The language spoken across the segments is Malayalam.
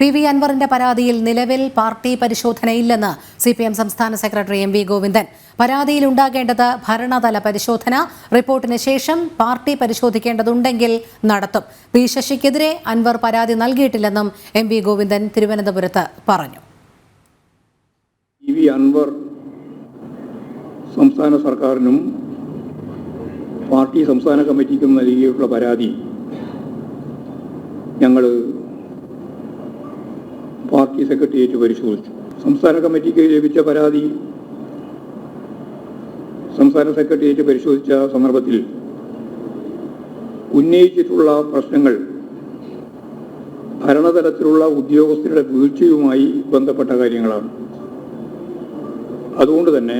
പി വി അൻവറിന്റെ പരാതിയിൽ നിലവിൽ പാർട്ടി പരിശോധനയില്ലെന്ന് സി പി എം സംസ്ഥാന സെക്രട്ടറി എം വി ഗോവിന്ദൻ. പരാതിയിൽ ഉണ്ടാകേണ്ടത് ഭരണതല പരിശോധന റിപ്പോർട്ടിന് ശേഷം പാർട്ടി പരിശോധിക്കേണ്ടതുണ്ടെങ്കിൽ നടത്തും. പി ശശിക്കെതിരെ അൻവർ പരാതി നൽകിയിട്ടില്ലെന്നും എം വി ഗോവിന്ദൻ തിരുവനന്തപുരത്ത് പറഞ്ഞു. അൻവർ സംസ്ഥാന സർക്കാരിനും പാർട്ടി സംസ്ഥാന കമ്മിറ്റിക്കും നൽകിയിട്ടുള്ള പരാതി ഞങ്ങൾ പാർട്ടി സെക്രട്ടേറിയറ്റ് പരിശോധിച്ചു. സംസ്ഥാന കമ്മിറ്റിക്ക് ലഭിച്ച പരാതി സംസ്ഥാന സെക്രട്ടേറിയറ്റ് പരിശോധിച്ച സന്ദർഭത്തിൽ ഉന്നയിച്ചിട്ടുള്ള പ്രശ്നങ്ങൾ ഭരണതലത്തിലുള്ള ഉദ്യോഗസ്ഥരുടെ വീഴ്ചയുമായി ബന്ധപ്പെട്ട കാര്യങ്ങളാണ്. അതുകൊണ്ട് തന്നെ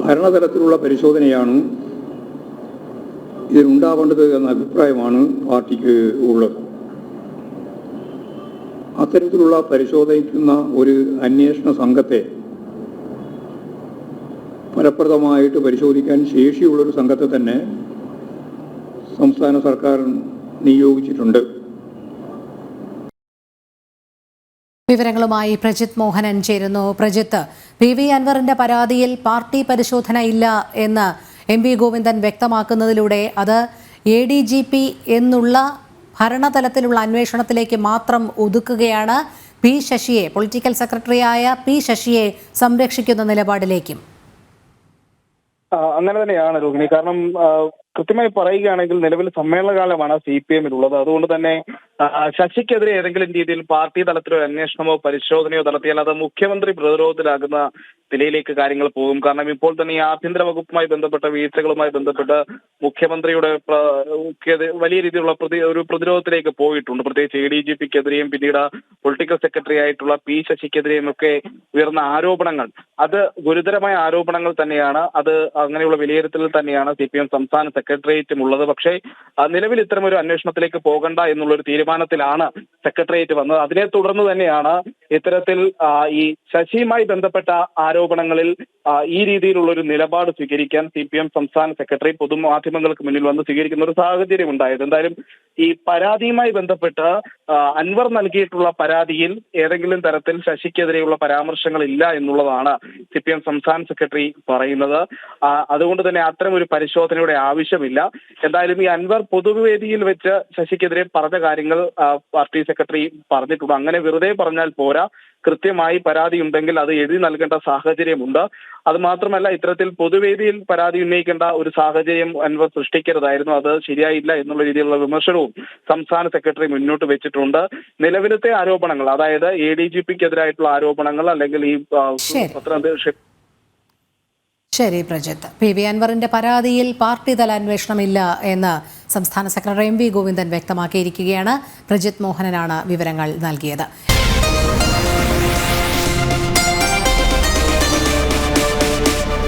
ഭരണതലത്തിലുള്ള പരിശോധനയാണ് ഇതിനുണ്ടാവേണ്ടത് എന്ന അഭിപ്രായമാണ് പാർട്ടിക്ക് ഉള്ളത്. അത്തരത്തിലുള്ള പരിശോധിക്കുന്ന ഒരു അന്വേഷണ സംഘത്തെ ഫലപ്രദമായിട്ട് പരിശോധിക്കാൻ ശേഷിയുള്ളൊരു സംഘത്തെ തന്നെ സംസ്ഥാന സർക്കാർ നിയോഗിച്ചിട്ടുണ്ട്. വിവരങ്ങളുമായി പ്രജിത് മോഹനൻ ചേരുന്നു. പ്രജിത്ത് പി വി അൻവറിന്റെ പരാതിയിൽ പാർട്ടി പരിശോധന ഇല്ല എന്ന് എം വി ഗോവിന്ദൻ വ്യക്തമാക്കുന്നതിലൂടെ അത് എ ഡി ജി പി എന്നുള്ള ഭരണതലത്തിലുള്ള അന്വേഷണത്തിലേക്ക് മാത്രം ഒതുക്കുകയാണ് പി ശശിയെ. പൊളിറ്റിക്കൽ സെക്രട്ടറിയായ പി ശശിയെ സംരക്ഷിക്കുന്ന നിലപാടിലേക്കും. അങ്ങനെ തന്നെയാണ് രോഹിണി. കാരണം കൃത്യമായി പറയുകയാണെങ്കിൽ നിലവിൽ സമ്മേളനകാലമാണ് സി പി എമ്മിലുള്ളത്. അതുകൊണ്ട് തന്നെ ശശിക്കെതിരെ ഏതെങ്കിലും രീതിയിൽ പാർട്ടി തലത്തിലോ അന്വേഷണമോ പരിശോധനയോ നടത്തിയാൽ അത് മുഖ്യമന്ത്രി പ്രതിരോധത്തിലാകുന്ന നിലയിലേക്ക് കാര്യങ്ങൾ പോകും. കാരണം ഇപ്പോൾ തന്നെ ഈ ആഭ്യന്തര വകുപ്പുമായി ബന്ധപ്പെട്ട വീഴ്ചകളുമായി ബന്ധപ്പെട്ട് മുഖ്യമന്ത്രിയുടെ വലിയ രീതിയിലുള്ള പ്രതി ഒരു പ്രതിരോധത്തിലേക്ക് പോയിട്ടുണ്ട്. പ്രത്യേകിച്ച് എ ഡി ജി പിക്കെതിരെയും പിന്നീട് പൊളിറ്റിക്കൽ സെക്രട്ടറി ആയിട്ടുള്ള പി ശശിക്കെതിരെയും ഒക്കെ ഉയർന്ന ആരോപണങ്ങൾ. അത് ഗുരുതരമായ ആരോപണങ്ങൾ തന്നെയാണ്. അത് അങ്ങനെയുള്ള വിലയിരുത്തലിൽ തന്നെയാണ് സി പി എം സംസ്ഥാന സെക്രട്ടേറിയറ്റും ഉള്ളത് പക്ഷേ നിലവിൽ ഇത്തരം ഒരു അന്വേഷണത്തിലേക്ക് പോകണ്ട എന്നുള്ള ഒരു തീരുമാനത്തിലാണ് സെക്രട്ടേറിയറ്റ് വന്നത്. അതിനെ തുടർന്ന് തന്നെയാണ് ഇത്തരത്തിൽ ഈ ശശിയുമായി ബന്ധപ്പെട്ട ആരോപണങ്ങളിൽ ഈ രീതിയിലുള്ള ഒരു നിലപാട് സ്വീകരിക്കാൻ സി പി എം സംസ്ഥാന സെക്രട്ടറി പൊതുമാധ്യമങ്ങൾക്ക് മുന്നിൽ വന്ന് സ്വീകരിക്കുന്ന ഒരു സാഹചര്യം ഉണ്ടായത്. എന്തായാലും ഈ പരാതിയുമായി ബന്ധപ്പെട്ട് അൻവർ നൽകിയിട്ടുള്ള പരാതിയിൽ ഏതെങ്കിലും തരത്തിൽ ശശിക്കെതിരെയുള്ള പരാമർശങ്ങൾ ഇല്ല എന്നുള്ളതാണ് സി പി എം സംസ്ഥാന സെക്രട്ടറി പറയുന്നത്. അതുകൊണ്ട് തന്നെ അത്തരം ഒരു പരിശോധനയുടെ ആവശ്യമില്ല. എന്തായാലും ഈ അൻവർ പൊതുവേദിയിൽ വെച്ച് ശശിക്കെതിരെ പറഞ്ഞ കാര്യങ്ങൾ പാർട്ടി സെക്രട്ടറി പറഞ്ഞിട്ടുണ്ട്. അങ്ങനെ വെറുതെ പറഞ്ഞാൽ പോരാ. കൃത്യമായി പരാതി ഉണ്ടെങ്കിൽ അത് എഴുതി നൽകേണ്ട സാഹചര്യമുണ്ട്. അത് മാത്രമല്ല ഇത്തരത്തിൽ പൊതുവേദിയിൽ പരാതി ഉന്നയിക്കേണ്ട ഒരു സാഹചര്യം അൻവർ സൃഷ്ടിക്കരുതായിരുന്നു. അത് ശരിയായില്ല എന്നുള്ള രീതിയിലുള്ള വിമർശനവും സംസ്ഥാന സെക്രട്ടറി മുന്നോട്ട് വെച്ചിട്ടുണ്ട്. നിലവിലത്തെ ആരോപണങ്ങൾ അതായത് എ ഡി ജി പിക്കെതിരായിട്ടുള്ള ആരോപണങ്ങൾ അല്ലെങ്കിൽ ഈ. പത്തനംതിട്ട ശരി പ്രജിത്ത്. പി. വി. അൻവറിന്റെ പരാതിയിൽ പാർട്ടി തല അന്വേഷണമില്ല എന്ന് സംസ്ഥാന സെക്രട്ടറി എം വി ഗോവിന്ദൻ വ്യക്തമാക്കിയിരിക്കുകയാണ്. പ്രജിത് മോഹനനാണ് വിവരങ്ങൾ നൽകിയത്.